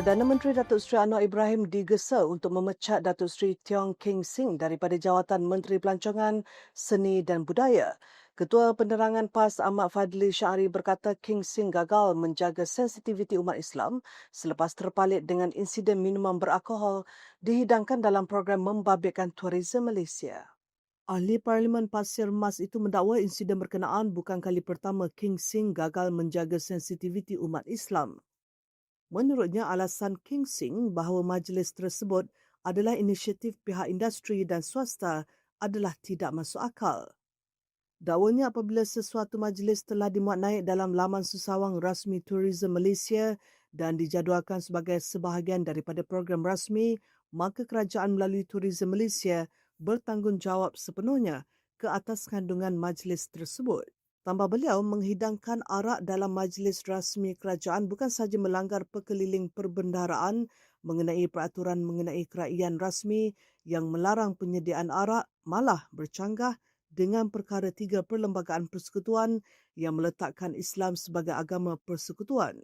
Perdana Menteri Datuk Seri Anwar Ibrahim digesa untuk memecat Datuk Seri Tiong King Sing daripada jawatan Menteri Pelancongan, Seni dan Budaya. Ketua Penerangan PAS Ahmad Fadli Syahri berkata King Sing gagal menjaga sensitiviti umat Islam selepas terpalit dengan insiden minuman beralkohol dihidangkan dalam program membabitkan tourism Malaysia. Ahli Parlimen Pasir Mas itu mendakwa insiden berkenaan bukan kali pertama King Sing gagal menjaga sensitiviti umat Islam. Menurutnya, alasan King Sing bahawa majlis tersebut adalah inisiatif pihak industri dan swasta adalah tidak masuk akal. Dakwanya apabila sesuatu majlis telah dimuat naik dalam laman susawang rasmi Tourism Malaysia dan dijadualkan sebagai sebahagian daripada program rasmi, maka kerajaan melalui Tourism Malaysia bertanggungjawab sepenuhnya ke atas kandungan majlis tersebut. Tambah beliau, menghidangkan arak dalam majlis rasmi kerajaan bukan sahaja melanggar perkeliling perbendaharaan mengenai peraturan mengenai kerajaan rasmi yang melarang penyediaan arak, malah bercanggah dengan perkara tiga perlembagaan persekutuan yang meletakkan Islam sebagai agama persekutuan.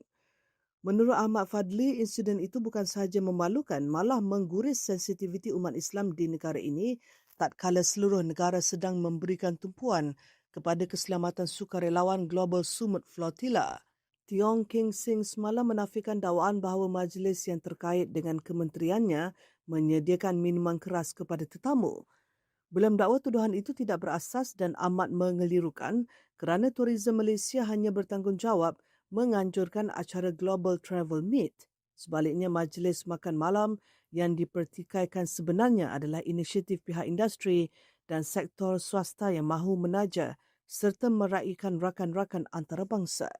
Menurut Ahmad Fadli, insiden itu bukan sahaja memalukan, malah mengguris sensitiviti umat Islam di negara ini tak kala seluruh negara sedang memberikan tumpuan kepada keselamatan sukarelawan Global Sumut Flotilla. Tiong King Sing semalam menafikan dakwaan bahawa majlis yang terkait dengan kementeriannya menyediakan minuman keras kepada tetamu. Belum dakwa tuduhan itu tidak berasas dan amat mengelirukan kerana Tourism Malaysia hanya bertanggungjawab menganjurkan acara Global Travel Meet. Sebaliknya, majlis makan malam yang dipertikaikan sebenarnya adalah inisiatif pihak industri dan sektor swasta yang mahu menaja serta meraihkan rakan-rakan antarabangsa.